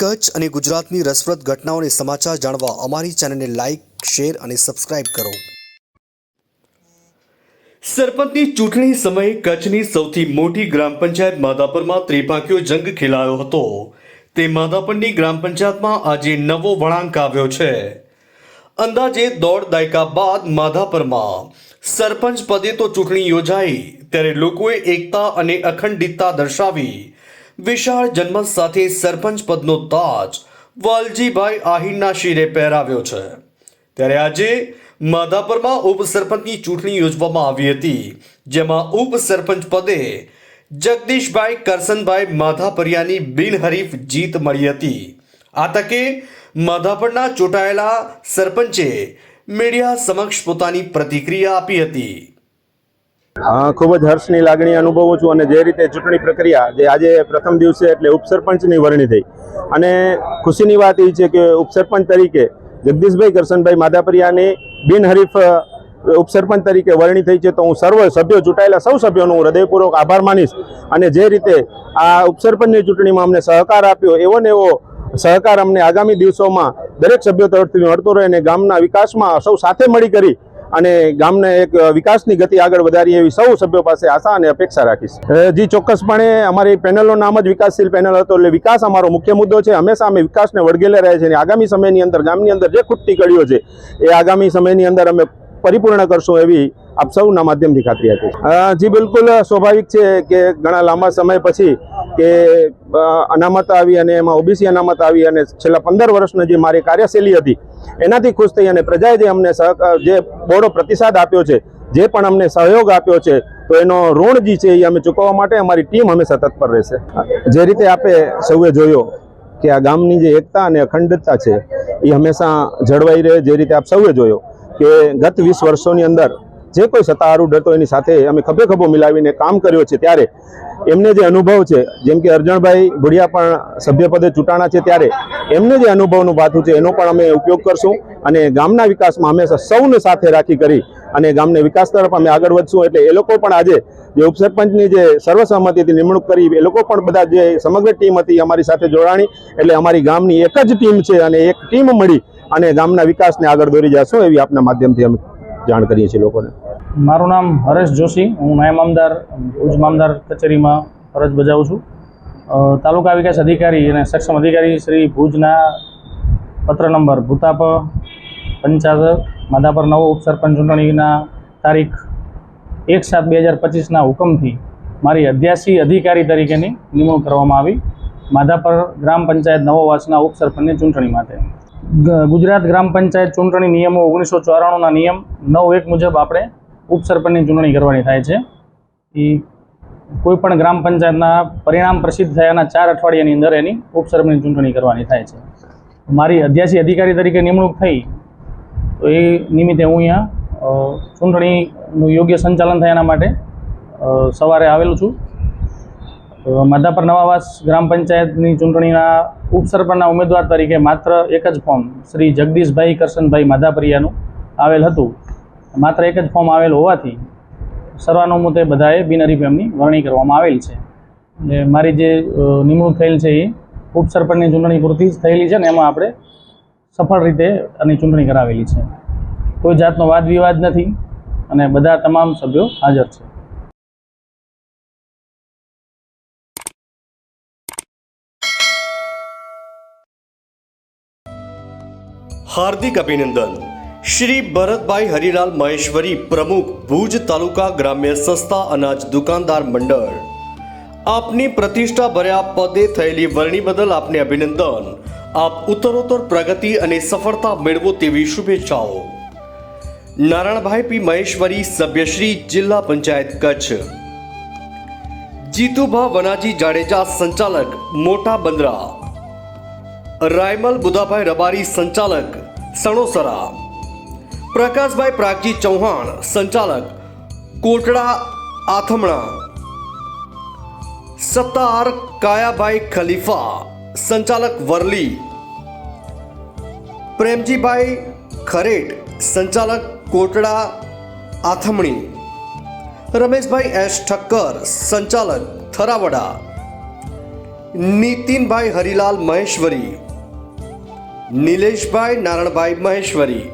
કચ્છ અને ગુજરાતની રસપ્રદ ઘટનાઓને સમાચાર જાણવા અમારી ચેનલને લાઇક શેર અને સબસ્ક્રાઇબ કરો. સરપંચની ચૂંટણી સમયે કચ્છની સૌથી મોટી ગ્રામ પંચાયત માધાપરમાં ત્રિપાંખીયો જંગ ખેલાયો હતો. તે માધાપરની ગ્રામ પંચાયતમાં આજે નવો વળાંક આવ્યો છે. અંદાજે દોઢ દાયકા બાદ માધાપરમાં સરપંચ પદે તો ચૂંટણી યોજાઈ, ત્યારે લોકોએ એકતા અને અખંડિતતા દર્શાવી વિશાળ જન્મત સાથે સરપંચ પદનો તાજ વાલજીભાઈ આહિરના શિરે પહેરાવ્યો છે. ત્યારે આજે માધાપરમાં ઉપસરપંચની ચૂંટણી યોજવામાં આવી હતી, જેમાં ઉપસરપંચ પદે જગદીશભાઈ કરસનભાઈ માધાપરિયાની બિનહરીફ જીત મળી હતી. આ તકે માધાપરના ચૂંટાયેલા સરપંચે મીડિયા સમક્ષ પોતાની પ્રતિક્રિયા આપી હતી. ખૂબ જ હર્ષની લાગણી અનુભવું છું અને જે રીતે ચૂંટણી પ્રક્રિયા જે આજે પ્રથમ દિવસે એટલે ઉપસરપંચની વરણી થઈ. અને ખુશીની વાત એ છે કે ઉપસરપંચ તરીકે જગદીશભાઈ કરશનભાઈ માધાપરિયાની બિનહરીફ ઉપસરપંચ તરીકે વરણી થઈ છે તો હું સર્વ સભ્યો ચૂંટાયેલા સૌ સભ્યોનો હું હૃદયપૂર્વક આભાર માનીશ. અને જે રીતે આ ઉપસરપંચની ચૂંટણીમાં અમને સહકાર આપ્યો, એવો ને એવો સહકાર અમને આગામી દિવસોમાં દરેક સભ્યો તરફથી મળતો રહે અને ગામના વિકાસમાં સૌ સાથે મળી કરી અને ગામને એક વિકાસની ગતિ આગળ વધારી એવી સૌ સભ્યો પાસે આશા અને અપેક્ષા રાખીશ. જી, ચોક્કસપણે અમારી પેનલનું નામ જ વિકાસશીલ પેનલ હતો એટલે વિકાસ અમારો મુખ્ય મુદ્દો છે. હંમેશા અમે વિકાસને વળગેલા રહે છે અને આગામી સમયની અંદર, ગામની અંદર જે ખૂટતી કડીઓ છે, એ આગામી સમયની અંદર અમે પરિપૂર્ણ કરશું એવી આપ સૌના માધ્યમથી ખાતરી આપીશ. જી, બિલકુલ સ્વાભાવિક છે કે ઘણા લાંબા સમય પછી કે અનામત આવી અને એમાં ઓબીસી અનામત આવી અને છેલ્લા પંદર વર્ષની જે મારી કાર્યશૈલી હતી, એનાથી ખુશ થઈ અને પ્રજાએ જે અમને જે બહોળો પ્રતિસાદ આપ્યો છે, જે પણ અમને સહયોગ આપ્યો છે, તો એનો ઋણ જે છે એ અમે ચૂકવવા માટે અમારી ટીમ હંમેશા તત્પર રહેશે. જે રીતે આપે સૌએ જોયો કે આ ગામની જે એકતા અને અખંડતા છે, એ હંમેશા જળવાઈ રહે, જે રીતે આપ સૌએ જોયો કે ગત વીસ વર્ષોની અંદર જે કોઈ સત્તારૂઢ હતો એની સાથે અમે ખભે ખભો મિલાવીને કામ કર્યો છે ત્યારે એમને જે અનુભવ છે, જેમ કે અર્જણભાઈ ભુડિયા પણ સભ્યપદે ચૂંટાણા છે ત્યારે એમને જે અનુભવનું ભાથું છે એનો પણ અમે ઉપયોગ કરશું અને ગામના વિકાસમાં હંમેશા સૌને સાથે રાખી કરી અને ગામને વિકાસ તરફ અમે આગળ વધશું. એટલે એ લોકો પણ આજે જે ઉપસરપંચની જે સર્વસહમતિથી નિમણૂક કરી, એ લોકો પણ બધા જે સમગ્ર ટીમ હતી અમારી સાથે જોડાણી. એટલે અમારી ગામની એક જ ટીમ છે અને એક ટીમ મળી અને ગામના વિકાસને આગળ દોરી જશું એવી આપના માધ્યમથી અમે જાણ કરીએ છીએ લોકોને? મારું નામ હરેશ જોશી, હું નાયબ મામદાર, ભુજ મામદાર કચેરીમાં ફરજ બજાવું છું. તાલુકા વિકાસ અધિકારી અને સક્ષમ અધિકારી શ્રી ભુજના પત્ર નંબર ભૂતાપ પંચાયત માધાપર નવો, ઉપસરપંચ ચૂંટણીના તારીખ એક સાત બે હજાર પચીસના હુકમથી મારી અધ્યાસી અધિકારી તરીકેની નિમણૂક કરવામાં આવી. માધાપર ગ્રામ પંચાયત નવો વાસના ઉપસરપંચની ચૂંટણી માટે. ગુજરાત ગ્રામ પંચાયત ચૂંટણી નિયમો ઓગણીસો ચોરાણુંના નિયમ નવ એક મુજબ આપણે ઉપસરપંચની ચૂંટણી કરવાની થાય છે. એ કોઈપણ ગ્રામ પંચાયતના પરિણામ પ્રસિદ્ધ થયાના ચાર અઠવાડિયાની અંદર એની ઉપસરપંચની ચૂંટણી કરવાની થાય છે. મારી અધ્યાસી અધિકારી તરીકે નિમણૂક થઈ, તો એ નિમિત્તે હું અહીંયા ચૂંટણીનું યોગ્ય સંચાલન થયાના માટે સવારે આવેલું છું. માધાપર નવાવાસ ગ્રામ પંચાયતની ચૂંટણીના ઉપસરપંચના ઉમેદવાર તરીકે માત્ર એક જ ફોર્મ શ્રી જગદીશભાઈ કરશનભાઈ માધાપરિયાનું આવેલ હતું. માત્ર એક જ ફોર્મ આવેલ હોવાથી સર્વાનુમતે બધાએ બિનહરીફ એમની વરણી કરવામાં આવેલ છે. એટલે મારી જે નિમણૂક થયેલ છે એ ઉપસરપંચની ચૂંટણી પૂરતી જ થયેલી છે ને એમાં આપણે સફળ રીતે આની ચૂંટણી કરાવેલી છે. કોઈ જાતનો વાદ વિવાદ નથી અને બધા તમામ સભ્યો હાજર છે. હાર્દિક અભિનંદન. શ્રી ભરતભાઈ હરિલાલ મહેશ્વરી પ્રમુખ ભુજ તાલુકા ગ્રામ્ય સસ્તા અનાજ દુકાનદાર મંડળ. આપની પ્રતિષ્ઠા ભર્યા પદે થયેલી વરણી બદલ આપને અભિનંદન. આપ ઉત્તરોત્તર પ્રગતિ અને સફળતા મેળવો તેવી શુભેચ્છાઓ. નારાયણભાઈ પી મહેશ્વરી સભ્યશ્રી જિલ્લા પંચાયત કચ્છ. જીતુભા વનાજી જાડેજા સંચાલક મોટા બંદરા. રાયમલ બુધાભાઈ રબારી સંચાલક સણોસરા. પ્રકાશભાઈ પ્રાગજી ચૌહાણ સંચાલક કોટડા આથમણા. સત્તાર કાયાભાઈ ખલીફા સંચાલક વરલી. પ્રેમજીભાઈ ખરેટ સંચાલક કોટડા આથમણી. રમેશભાઈ એસ ઠક્કર સંચાલક થરાવડા. નીતિનભાઈ હરિલાલ મહેશ્વરી. નિલેશભાઈ નારણભાઈ મહેશ્વરી.